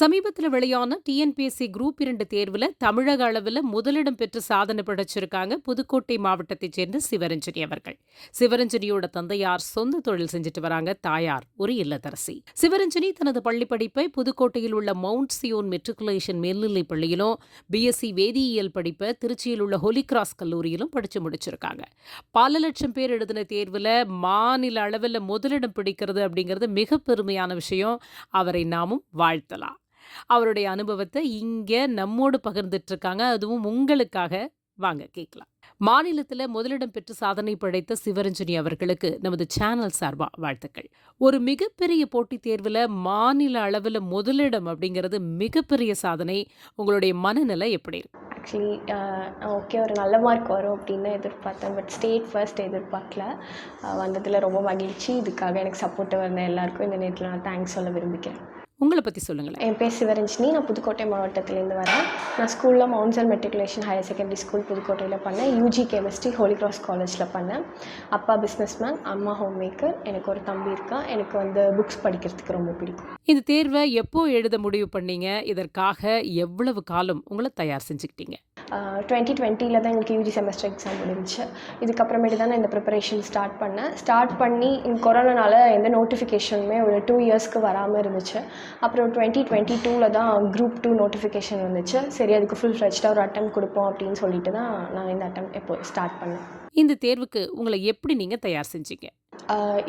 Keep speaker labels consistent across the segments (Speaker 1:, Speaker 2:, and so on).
Speaker 1: சமீபத்துல வெளியான TNPSC group இரண்டு தேர்வுல தமிழக அளவுல முதலிடம் பெற்று சாதனை படைச்சிருக்காங்க புதுக்கோட்டை மாவட்டத்தைச் சேர்ந்த சிவரஞ்சனி அவர்கள். சிவரஞ்சனியோட தந்தையார் சொந்த தொழில் செஞ்சுட்டு வராங்க தாயார் ஒரு இல்லத்தரசி. சிவரஞ்சனி தனது பள்ளி படிப்பை புதுக்கோட்டையில் உள்ள மவுண்ட் சியோன் மெட்ரிகுலேஷன் மேல்நிலைப் பள்ளியிலும் பிஎஸ்சி வேதியியல் படிப்பை திருச்சியில் உள்ள ஹோலிகிராஸ் கல்லூரியிலும் படிச்சு முடிச்சிருக்காங்க. பல லட்சம் பேர் எழுதின தேர்வுல மாநில அளவில் முதலிடம் பிடிக்கிறது அப்படிங்கிறது மிக பெருமையான விஷயம். அவரை நாமும் வாழ்த்தலாம். அவருடைய அனுபவத்தை இங்க நம்மோடு பகிர்ந்துட்டு இருக்காங்க அதுவும் உங்களுக்காக. வாங்க கேட்கலாம். மாநிலத்தில் முதலிடம் பெற்று சாதனை படைத்த சிவரஞ்சனி அவர்களுக்கு நமது சேனல் சார்பாக வாழ்த்துக்கள். ஒரு மிகப்பெரிய போட்டித் தேர்வில் மாநில அளவில் முதலிடம் அப்படிங்கிறது மிகப்பெரிய சாதனை. உங்களுடைய மனநிலை எப்படி இருக்கு?
Speaker 2: ஆக்சுவலி ஓகே ஒரு நல்ல மார்க் வரும் அப்படின்னு எதிர்பார்த்தேன். பட் ஸ்டேட் ஃபர்ஸ்ட் எதிர்பார்க்கல. வந்ததில் ரொம்ப மகிழ்ச்சி. இதுக்காக எனக்கு சப்போர்ட்டாக இருந்த எல்லாருக்கும் இந்த நேரத்தில் நான் தேங்க்ஸ் சொல்ல விரும்பிக்கிறேன்
Speaker 1: உங்களை பத்தி சொல்லுங்களேன்.
Speaker 2: என் பேர் சிவரஞ்சினி. நான் புதுக்கோட்டை மாவட்டத்துலேருந்து வரேன். நான் ஸ்கூலில் மவுண்ட்ஸல் மெட்ரிகுலேஷன் ஹையர் செகண்டரி ஸ்கூல் புதுக்கோட்டையில் பண்ணேன். யூஜி கெமிஸ்ட்ரி ஹோலி கிராஸ் காலேஜில் பண்ணேன். அப்பா பிஸ்னஸ் மேன் அம்மா ஹோம் மேக்கர் எனக்கு ஒரு தம்பி இருக்கான் எனக்கு வந்து புக்ஸ் படிக்கிறதுக்கு ரொம்ப பிடிக்கும்.
Speaker 1: இந்த தேர்வை எப்போ எழுத முடிவு பண்ணீங்க? இதற்காக எவ்வளவு காலம் உங்களை தயார் செஞ்சுக்கிட்டீங்க?
Speaker 2: டுவெண்ட்டி டுவெண்ட்டியில் தான் எங்களுக்கு யூஜி செமஸ்டர் எக்ஸாம் முடிஞ்சுச்சு. இதுக்கப்புறமேட்டு தான் நான் இந்த ப்ரிப்பரேஷன் ஸ்டார்ட் பண்ணேன். ஸ்டார்ட் பண்ணி இந்த கொரோனானால எந்த நோட்டிஃபிகேஷனுமே ஒரு டூ இயர்ஸ்க்கு வராமல் இருந்துச்சு. அப்புறம் டுவெண்ட்டி டுவெண்ட்டி டூவில் தான் குரூப் டூ நோட்டிஃபிகேஷன் வந்துச்சு. சரி அதுக்கு ஃபுல் ஃப்ரெஷ்டாக ஒரு அட்டம் கொடுப்போம் அப்படின்னு சொல்லிட்டு தான் நான் இந்த அட்டம் எப்போ ஸ்டார்ட் பண்ணேன்.
Speaker 1: இந்த தேர்வுக்கு உங்களை எப்படி நீங்கள் தயார் செஞ்சீங்க?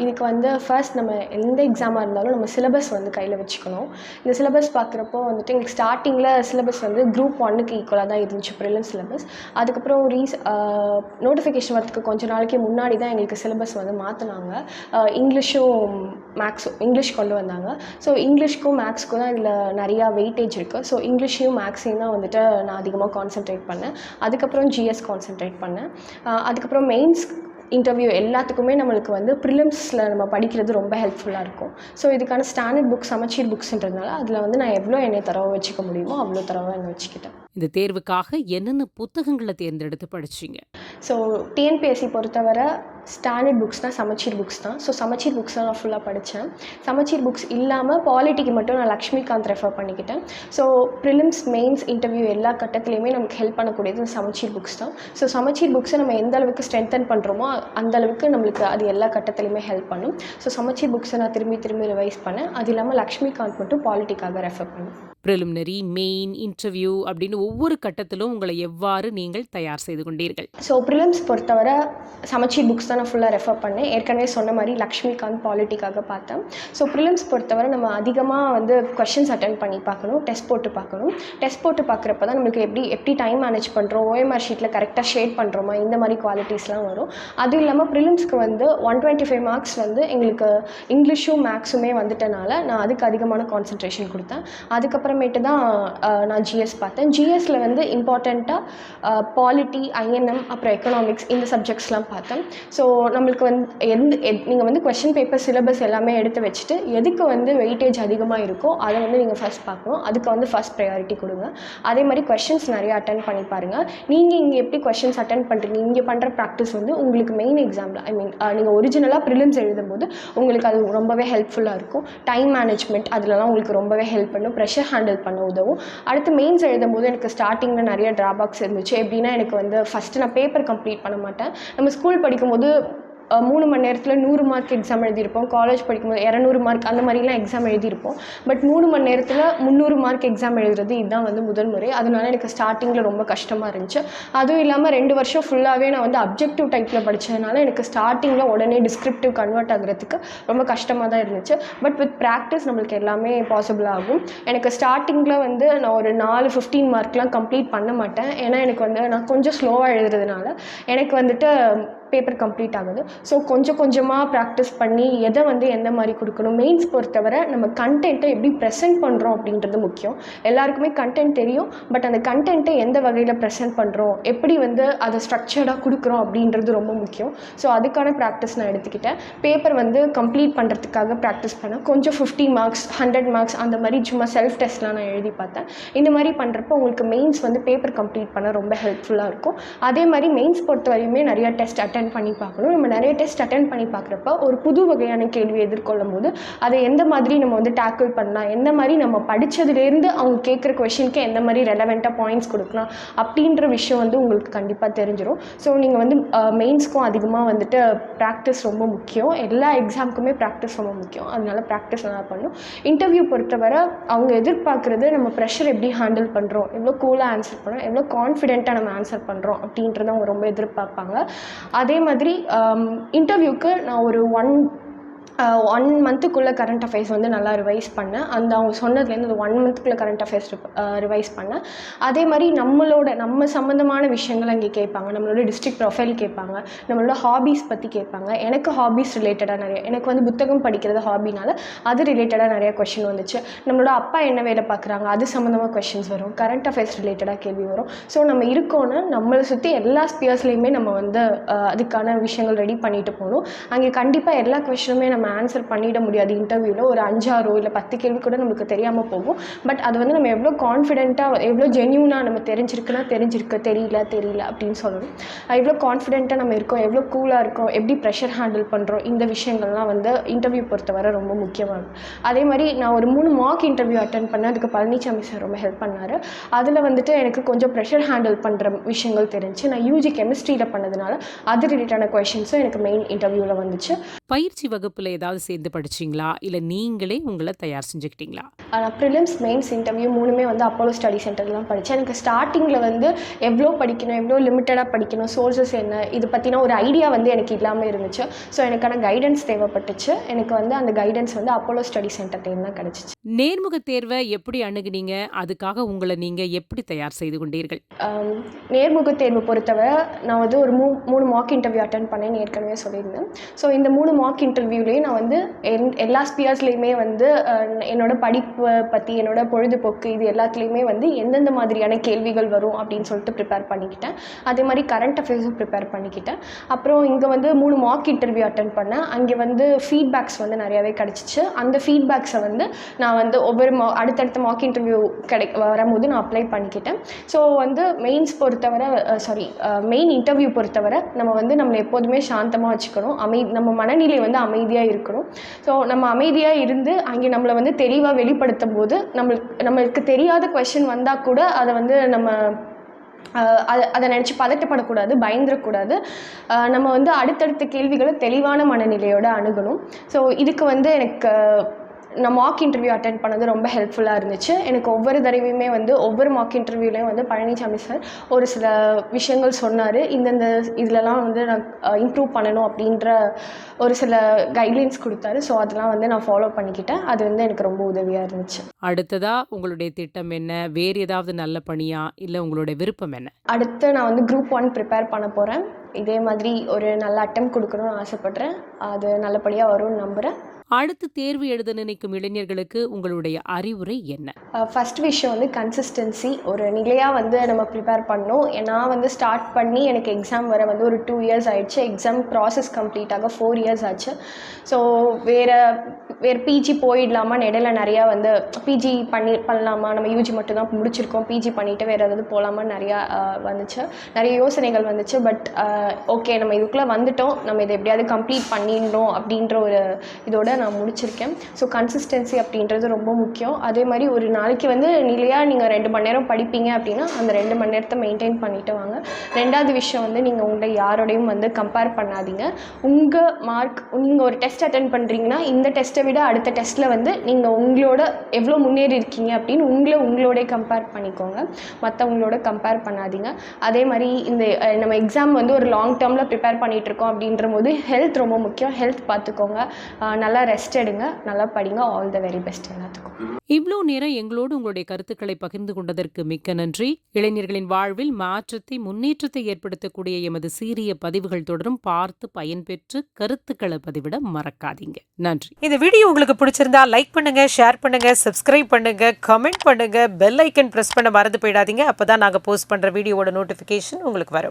Speaker 2: இதுக்கு வந்து ஃபர்ஸ்ட் நம்ம எந்த எக்ஸாமாக இருந்தாலும் நம்ம சிலபஸ் வந்து கையில் வச்சுக்கணும். இந்த சிலபஸ் பார்க்குறப்போ வந்துட்டு எங்களுக்கு ஸ்டார்டிங்கில் சிலபஸ் வந்து குரூப் ஒன்னுக்கு ஈக்குவலாக தான் இருந்துச்சு ப்ரிலிம் சிலபஸ் அதுக்கப்புறம் ரீஸ் நோட்டிஃபிகேஷன் வரதுக்கு கொஞ்ச நாளைக்கு முன்னாடி தான் எங்களுக்கு சிலபஸ் வந்து மாற்றினாங்க இங்கிலீஷும் மேக்ஸும் இங்கிலீஷ் கொண்டு வந்தாங்க. ஸோ இங்கிலீஷ்க்கும் மேக்ஸ்க்கும் தான் இதில் நிறையா வெயிட்டேஜ் இருக்குது ஸோ இங்கிலீஷையும் மேக்ஸையும் தான் வந்துட்டு நான் அதிகமாக கான்சென்ட்ரேட் பண்ணேன். அதுக்கப்புறம் ஜிஎஸ் கான்சென்ட்ரேட் பண்ணேன். அதுக்கப்புறம் மெயின்ஸ் இன்டர்வியூ எல்லாத்துக்குமே நம்மளுக்கு வந்து ப்ரிலிம்ஸில் நம்ம படிக்கிறது ரொம்ப ஹெல்ப்ஃபுல்லாக இருக்கும். ஸோ இதுக்கான ஸ்டாண்டர்ட் புக்ஸ் சமச்சீர் புக்ஸ்ன்றதுனால அதில் வந்து நான் எவ்வளோ என்னை தரவை வச்சுக்க முடியுமோ அவ்வளோ தரவை என்னை வச்சுக்கிட்டேன்.
Speaker 1: இந்த தேர்வுக்காக என்னென்ன புத்தகங்களை தேர்ந்தெடுத்து படிச்சிங்க?
Speaker 2: ஸோ டிஎன்பிஎஸ்சி பொறுத்தவரை ஸ்டாண்டர்ட் புக்ஸ்னால் சமச்சீர் புக்ஸ் தான். ஸோ சமச்சீர் புக்ஸ் தான் நான் ஃபுல்லாக படித்தேன் சமச்சீர் புக்ஸ் இல்லாமல் பாலிட்டிக்கு மட்டும் நான் லக்ஷ்மிகாந்த் ரெஃபர் பண்ணிக்கிட்டேன். ஸோ ப்ரிலிம்ஸ் மெயின்ஸ் இன்டர்வியூ எல்லா கட்டத்துலையுமே நமக்கு ஹெல்ப் பண்ணக்கூடியது சமச்சீர் புக்ஸ் தான். ஸோ சமச்சீர் புக்ஸை நம்ம எந்த அளவுக்கு ஸ்ட்ரென்தன் பண்ணுறோமோ அந்த அளவுக்கு நம்மளுக்கு அது எல்லா கட்டத்துலையுமே ஹெல்ப் பண்ணும். ஸோ சமச்சீர் புக்ஸை நான் திரும்பி திரும்பி ரிவைஸ் பண்ணேன். அது இல்லாமல் லக்ஷ்மிகாந்த் மட்டும் பாலிட்டிக்காக ரெஃபர் பண்ணேன்
Speaker 1: ப்ரிலிமினரி மெயின் இன்டர்வியூ அப்படின்னு ஒவ்வொரு கட்டத்திலும் உங்களை எவ்வாறு நீங்கள் தயார் செய்து கொண்டீர்கள்?
Speaker 2: ஸோ ப்ரிலிம்ஸ் பொறுத்தவரை சமச்சீர் புக்ஸ் தான் நான் ஃபுல்லாக ரெஃபர் பண்ணேன். ஏற்கனவே சொன்ன மாதிரி லக்ஷ்மிகாந்த் பாலிட்டிக்காக பார்த்தேன். ஸோ ப்ரிலிம்ஸ் பொறுத்தவரை நம்ம அதிகமாக வந்து கொஷின்ஸ் அட்டன் பண்ணி பார்க்கணும் டெஸ்ட் போட்டு பார்க்கணும். டெஸ்ட் போட்டு பார்க்குறப்ப தான் நம்மளுக்கு எப்படி எப்படி டைம் மேனேஜ் பண்ணுறோம் ஓஎம்ஆர் ஷீட்டில் கரெக்டாக ஷேட் பண்ணுறோமா இந்த மாதிரி குவாலிட்டிஸ்லாம் வரும். அதுவும் இல்லாமல் ப்ரிலிம்ஸ்க்கு வந்து ஒன் டுவெண்ட்டி ஃபைவ் மார்க்ஸ் வந்து எங்களுக்கு இங்கிலீஷும் மேக்ஸுமே வந்துட்டனால நான் அதுக்கு அதிகமான கான்சன்ட்ரேஷன் கொடுத்தேன். அதுக்கப்புறம் அதுக்கப்புறமேட்டு தான் நான் ஜிஎஸ் பார்த்தேன். ஜிஎஸ்ல வந்து இம்பார்ட்டண்ட்டாக பாலிட்டி ஐஎன்எம் அப்புறம் எக்கனாமிக்ஸ் இந்த சப்ஜெக்ட்ஸ்லாம் பார்த்தேன். ஸோ நம்மளுக்கு வந்து எந்த நீங்கள் வந்து கொஷின் பேப்பர் சிலபஸ் எல்லாமே எடுத்து வச்சுட்டு எதுக்கு வந்து வெயிட்டேஜ் அதிகமாக இருக்கோ அதை வந்து நீங்கள் ஃபஸ்ட் பார்க்கணும். அதுக்கு வந்து ஃபஸ்ட் ப்ரையாரிட்டி கொடுங்க. அதே மாதிரி கொஷின்ஸ் நிறைய அட்டன் பண்ணி பாருங்கள் நீங்கள் இங்கே எப்படி கொஷின்ஸ் அட்டன் பண்ணுறீங்க இங்கே பண்ணுற ப்ராக்டிஸ் வந்து உங்களுக்கு மெயின் எக்ஸாமில் ஐ மீன் நீங்கள் ஒரிஜினலாக ப்ரிலிம்ஸ் எழுதும்போது உங்களுக்கு அது ரொம்பவே ஹெல்ப்ஃபுல்லாக இருக்கும். டைம் மேனேஜ்மெண்ட் அதிலலாம் உங்களுக்கு ரொம்பவே ஹெல்ப் பண்ணும். ப்ரெஷர் ஹேண்டில் பண்ண உதவும். அடுத்து மெயின்ஸ் எழுதும்போது எனக்கு ஸ்டார்டிங்கில் நிறைய ட்ராபேக்ஸ் இருந்துச்சு. எப்படின்னா எனக்கு வந்து ஃபஸ்ட்டு நான் பேப்பர் கம்ப்ளீட் பண்ண மாட்டேன். நம்ம ஸ்கூல் படிக்கும்போது மூணு மணி நேரத்தில் நூறு மார்க் எக்ஸாம் எழுதியிருப்போம். காலேஜ் படிக்கும்போது இரநூறு மார்க் அந்த மாதிரிலாம் எக்ஸாம் எழுதியிருப்போம். பட் மூணு மணி நேரத்தில் முந்நூறு மார்க் எக்ஸாம் எழுதுறது இதுதான் வந்து முதல் முறை. அதனால எனக்கு ஸ்டார்டிங்கில் ரொம்ப கஷ்டமாக இருந்துச்சு. அதுவும் இல்லாமல் ரெண்டு வருஷம் ஃபுல்லாகவே நான் வந்து அப்ஜெக்டிவ் டைப்பில் படித்ததுனால எனக்கு ஸ்டார்டிங்கில் உடனே டிஸ்கிரிப்டிவ் கன்வெர்ட் ஆகுறதுக்கு ரொம்ப கஷ்டமாக தான் இருந்துச்சு. பட் வித் ப்ராக்டிஸ் நம்மளுக்கு எல்லாமே பாசிபிள் ஆகும். எனக்கு ஸ்டார்டிங்கில் வந்து நான் ஒரு நாலு ஃபிஃப்டீன் மார்க்லாம் கம்ப்ளீட் பண்ண மாட்டேன். ஏன்னா எனக்கு வந்து நான் கொஞ்சம் ஸ்லோவாக எழுதுறதுனால எனக்கு வந்துட்டு பேப்பர் கம்ப்ளீட் ஆகுது. ஸோ கொஞ்சம் கொஞ்சமாக ப்ராக்டிஸ் பண்ணி எதை வந்து எந்த மாதிரி கொடுக்கணும் மெயின்ஸ் பொறுத்தவரை நம்ம கண்டென்ட்டை எப்படி ப்ரெசென்ட் பண்ணுறோம் அப்படின்றது முக்கியம். எல்லாருக்குமே கண்டென்ட் தெரியும் பட் அந்த கண்டென்ட்டை எந்த வகையில் ப்ரெசென்ட் பண்ணுறோம் எப்படி வந்து அதை ஸ்ட்ரக்சர்டாக கொடுக்குறோம் அப்படின்றது ரொம்ப முக்கியம். ஸோ அதுக்கான ப்ராக்டிஸ் நான் எடுத்துக்கிட்டேன். பேப்பர் வந்து கம்ப்ளீட் பண்ணுறதுக்காக ப்ராக்டிஸ் பண்ணேன் கொஞ்சம் ஃபிஃப்டி மார்க்ஸ் ஹண்ட்ரட் மார்க்ஸ் அந்த மாதிரி சும்மா செல்ஃப் டெஸ்ட்லாம் நான் எழுதி பார்த்தேன். இந்த மாதிரி பண்ணுறப்போ உங்களுக்கு மெயின்ஸ் வந்து பேப்பர் கம்ப்ளீட் பண்ண ரொம்ப ஹெல்ப்ஃபுல்லாக இருக்கும். அதே மாதிரி மெயின்ஸ் பொறுத்த வரையுமே நிறைய டெஸ்ட் அட்டன் அட்டன் பண்ணி பார்க்கணும். நம்ம நிறைய டெஸ்ட் அட்டன் பண்ணி பார்க்குறப்ப ஒரு புது வகையான கேள்வி எதிர்கொள்ளும் போது அதை எந்த மாதிரி நம்ம வந்து டேக்கிள் பண்ணலாம்? எந்த மாதிரி நம்ம படித்ததுலேருந்து அவங்க கேட்குற கொஷினுக்கு எந்த மாதிரி ரெலவெண்ட்டாக பாயிண்ட்ஸ் கொடுக்கலாம்? அப்படின்ற விஷயம் வந்து உங்களுக்கு கண்டிப்பாக தெரிஞ்சிடும் ஸோ நீங்கள் வந்து மெயின்ஸ்க்கும் அதிகமாக வந்துட்டு ப்ராக்டிஸ் ரொம்ப முக்கியம். எல்லா எக்ஸாமுக்குமே ப்ராக்டிஸ் ரொம்ப முக்கியம். அதனால ப்ராக்டிஸ் நல்லா பண்ணணும். இன்டர்வியூ பொறுத்தவரை அவங்க எதிர்பார்க்குறது நம்ம ப்ரெஷர் எப்படி ஹேண்டில் பண்ணுறோம் எவ்வளோ கூலாக ஆன்சர் பண்ணுறோம் எவ்வளோ கான்ஃபிடென்ட்டாக நம்ம ஆன்சர் பண்ணுறோம் அப்படின்றத அவங்க ரொம்ப எதிர்பார்ப்பாங்க. அதே மாதிரி இன்டர்வியூக்கு நான் ஒரு ஒன் ஒன் மந்த்துக்குள்ளே கரண்ட் அஃபேர்ஸ் வந்து நல்லா ரிவைஸ் பண்ணேன் அந்த அவங்க சொன்னதுலேருந்து அந்த ஒன் மந்த்துக்குள்ளே கரண்ட் அஃபேர்ஸ் ரிவைஸ் பண்ணேன் அதே மாதிரி நம்மளோட நம்ம சம்மந்தமான விஷயங்கள் அங்கே கேட்பாங்க. நம்மளோட டிஸ்ட்ரிக்ட் ப்ரொஃபைல் கேட்பாங்க. நம்மளோட ஹாபீஸ் பற்றி கேட்பாங்க. எனக்கு ஹாபீஸ் ரிலேட்டடாக நிறைய எனக்கு வந்து புத்தகம் படிக்கிறது ஹாபினால அது ரிலேட்டடாக நிறைய கொஷின் வந்துச்சு. நம்மளோட அப்பா என்ன வேலை பார்க்குறாங்க? அது சம்மந்தமாக கொஷின்ஸ் வரும். கரண்ட் அஃபேர்ஸ் ரிலேட்டடாக கேள்வி வரும். ஸோ நம்ம இருக்கோன்னா நம்மளை சுற்றி எல்லா ஸ்பியர்ஸ்லேயுமே நம்ம வந்து அதுக்கான விஷயங்கள் ரெடி பண்ணிட்டு போகணும். அங்கே கண்டிப்பாக எல்லா கொஷினுமே நம்ம நம்ம ஆன்சர் பண்ணிட முடியாது இன்டர்வியூவில் ஒரு அஞ்சாறோ இல்லை பத்து கேள்வி கூட நம்மளுக்கு தெரியாமல் போகும். பட் அது வந்து நம்ம எவ்வளோ கான்ஃபிடென்ட்டாக எவ்வளோ ஜென்யூனாக நம்ம தெரிஞ்சிருக்குன்னா தெரிஞ்சிருக்கு. தெரியல தெரியல அப்படின்னு சொல்லணும். எவ்வளோ கான்ஃபிடென்ட்டாக நம்ம இருக்கோம் எவ்வளோ கூலாக இருக்கோம் எப்படி ப்ரெஷர் ஹேண்டில் பண்ணுறோம் இந்த விஷயங்கள்லாம் வந்து இன்டர்வியூ பொறுத்தவரை ரொம்ப முக்கியமானது. அதே மாதிரி நான் ஒரு மூணு மார்க் இன்டர்வியூ அட்டன் பண்ணேன். அதுக்கு பழனிசாமி சார் ரொம்ப ஹெல்ப் பண்ணார். அதில் வந்துட்டு எனக்கு கொஞ்சம் ப்ரெஷர் ஹேண்டில் பண்ணுற விஷயங்கள் தெரிஞ்சு நான் யூஜி கெமிஸ்ட்ரியில் பண்ணதுனால அது ரிலேட்டான கொஷின்ஸும் எனக்கு மெயின் இன்டர்வியூவில் வந்துச்சு.
Speaker 1: பயிற்சி வகுப்பில் ஏதாவது சேர்ந்து படிச்சீங்களா? இல்ல நீங்களே உங்களை தயார் செஞ்சுக்கிட்டீங்களா?
Speaker 2: நான் ப்ரிலிம்ஸ் மெயின்ஸ் இன்டர்வியூ மூணுமே வந்து அப்போலோ ஸ்டடி சென்டர்லாம் படித்தேன் எனக்கு ஸ்டார்டிங்கில் வந்து எவ்வளோ படிக்கணும் எவ்வளோ லிமிட்டடாக படிக்கணும் சோர்சஸ் என்ன இது பற்றின ஒரு ஐடியா வந்து எனக்கு இல்லாமல் இருந்துச்சு. ஸோ எனக்கான கைடன்ஸ் தேவைப்பட்டுச்சு. எனக்கு வந்து அந்த கைடன்ஸ் வந்து அப்போலோ ஸ்டடி சென்டர்லேருந்து தான் கிடச்சிச்சு.
Speaker 1: நேர்முக தேர்வை எப்படி அணுகுனீங்க? அதுக்காக உங்களை நீங்க எப்படி தயார் செய்து கொண்டீர்கள்?
Speaker 2: ஆம், நேர்முகத் தேர்வு பொறுத்தவரை நான் வந்து ஒரு மூ மூணு மார்க் இன்டர்வியூ அட்டன் பண்ணேன்னு ஏற்கனவே சொல்லியிருந்தேன். ஸோ இந்த மூணு மார்க் இன்டர்வியூலேயும் நான் வந்து என் எல்லா ஸ்பியர்ஸ்லேயுமே வந்து என்னோடய என்னோட படிப்பை பற்றி என்னோட பொழுதுபோக்கு இது எல்லாத்துலேயுமே வந்து எந்தெந்த மாதிரியான கேள்விகள் வரும் அப்படின்னு சொல்லிட்டு ப்ரிப்பேர் பண்ணிக்கிட்டேன். அதே மாதிரி கரண்ட் அஃபேர்ஸும் ப்ரிப்பேர் பண்ணிக்கிட்டேன். அப்புறம் இங்கே வந்து மூணு மார்க் இன்டர்வியூ அட்டன் பண்ணேன். அங்கே வந்து ஃபீட்பேக்ஸ் வந்து நிறையாவே கிடச்சிச்சு. அந்த ஃபீட்பேக்ஸை வந்து நான் வந்து ஒவ்வொரு மா அடுத்தடுத்த மார்க் இன்டர்வியூ கிடை வரும்போது நான் அப்ளை பண்ணிக்கிட்டேன். ஸோ வந்து மெயின்ஸ் பொறுத்தவரை சாரி மெயின் இன்டர்வியூ பொறுத்தவரை நம்ம வந்து நம்மளை எப்போதுமே சாந்தமாக வச்சுக்கணும். அமை நம்ம மனநிலை வந்து அமைதியாக இருக்கணும். ஸோ நம்ம அமைதியாக இருந்து அங்கே நம்மளை வந்து தெளிவாக வெளிப்படுத்தும் போது நம்மளுக்கு நம்மளுக்கு தெரியாத கொஷின் வந்தால் கூட அதை வந்து நம்ம அதை அதை நினச்சி பதட்டப்படக்கூடாது பயந்துடக்கூடாது. நம்ம வந்து அடுத்தடுத்த கேள்விகளை தெளிவான மனநிலையோடு அணுகணும். ஸோ இதுக்கு வந்து எனக்கு நான் மார்க் இன்டர்வியூ அட்டன் பண்ணது ரொம்ப ஹெல்ப்ஃபுல்லாக இருந்துச்சு. எனக்கு ஒவ்வொரு தடவையுமே வந்து ஒவ்வொரு மார்க் இன்டர்வியூலையும் வந்து பழனிசாமி சார் ஒரு சில விஷயங்கள் சொன்னார். இந்தந்த இதிலலாம் வந்து நான் இம்ப்ரூவ் பண்ணணும் அப்படின்ற ஒரு சில கைட்லைன்ஸ் கொடுத்தாரு. ஸோ அதெல்லாம் வந்து நான் ஃபாலோ பண்ணிக்கிட்டேன். அது வந்து எனக்கு ரொம்ப உதவியாக இருந்துச்சு.
Speaker 1: அடுத்ததா உங்களுடைய திட்டம் என்ன? வேறு ஏதாவது நல்ல பணியா? இல்ல உங்களுடைய விருப்பம் என்ன?
Speaker 2: அடுத்து நான் வந்து குரூப் ஒன் ப்ரிப்பேர் பண்ண போகிறேன் இதே மாதிரி ஒரு நல்ல அட்டம் கொடுக்கணும்னு ஆசைப்பட்றேன். அது நல்லபடியாக வரும்னு நம்புகிறேன்
Speaker 1: அடுத்து தேர்வு எழுத நினைக்கும் இளைஞர்களுக்கு உங்களுடைய அறிவுரை என்ன?
Speaker 2: ஃபர்ஸ்ட் விஷயம் வந்து கன்சிஸ்டன்சி ஒரு நிலையாக வந்து நம்ம ப்ரிப்பேர் பண்ணோம். நான் வந்து ஸ்டார்ட் பண்ணி எனக்கு எக்ஸாம் வர வந்து ஒரு டூ இயர்ஸ் ஆயிடுச்சு. எக்ஸாம் ப்ராசஸ் கம்ப்ளீட் ஆக ஃபோர் இயர்ஸ் ஆச்சு. ஸோ வேறு வேறு பிஜி போயிடலாமா? இடையில நிறையா வந்து பிஜி பண்ணி பண்ணலாமா? நம்ம யூஜி மட்டும் தான் முடிச்சிருக்கோம். பிஜி பண்ணிவிட்டு வேறு ஏதாவது போகலாமா நிறையா வந்துச்சு. நிறைய யோசனைகள் வந்துச்சு. பட் ஓகே நம்ம இதுக்குள்ளே வந்துட்டோம். நம்ம இதை எப்படியாவது கம்ப்ளீட் பண்ணிடணும் அப்படின்ற ஒரு இதோட நான் முடிச்சிருக்கேன். ஸோ கன்சிஸ்டன்சி அப்படின்றது ரொம்ப முக்கியம். அதே மாதிரி ஒரு நாளைக்கு வந்து நிலையாக நீங்கள் ரெண்டு மணி நேரம் படிப்பீங்க அப்படின்னா அந்த ரெண்டு மணி நேரத்தை மெயின்டைன் பண்ணிட்டு வாங்க. ரெண்டாவது விஷயம் வந்து நீங்கள் உங்களை யாரோடையும் வந்து கம்பேர் பண்ணாதீங்க. உங்கள் மார்க் நீங்கள் ஒரு டெஸ்ட் அட்டன் பண்ணுறீங்கன்னா இந்த டெஸ்ட்டை விட அடுத்த டெஸ்ட்டில் வந்து நீங்கள் உங்களோட எவ்வளோ முன்னேறி இருக்கீங்க அப்படின்னு உங்களை உங்களோட கம்பேர் பண்ணிக்கோங்க. மற்றவங்களோட கம்பேர் பண்ணாதீங்க. அதே மாதிரி இந்த நம்ம எக்ஸாம் வந்து ஒரு லாங் டேர்மில் ப்ரிப்பேர் பண்ணிகிட்டு இருக்கோம் அப்படின்ற போது ஹெல்த் ரொம்ப முக்கியம். ஹெல்த் பார்த்துக்கோங்க. நல்லா ரெஸ்ட் எடுங்க. நல்லா படிங்க. ஆல் த வெரி பெஸ்ட் எல்லாத்துக்கும்.
Speaker 1: இவ்வளோ நேரம் எங்களோடு உங்களுடைய கருத்துக்களை பகிர்ந்து கொண்டதற்கு மிக்க நன்றி. இளைஞர்களின் வாழ்வில் மாற்றத்தை முன்னேற்றத்தை ஏற்படுத்தக்கூடிய எமது சீரிய பதிவுகள் தொடரும். பார்த்து பயன்பெற்று கருத்துக்களை பதிவிட மறக்காதீங்க. நன்றி.
Speaker 3: இந்த வீடியோ உங்களுக்கு பிடிச்சிருந்தா லைக் பண்ணுங்க ஷேர் பண்ணுங்க சப்ஸ்கிரைப் பண்ணுங்க கமெண்ட் பண்ணுங்க பெல் ஐக்கன் பிரஸ் பண்ண மறந்து போயிடாதீங்க. அப்பதான் நாங்க போஸ்ட் பண்ற வீடியோவோட நோட்டிபிகேஷன் உங்களுக்கு வரும்.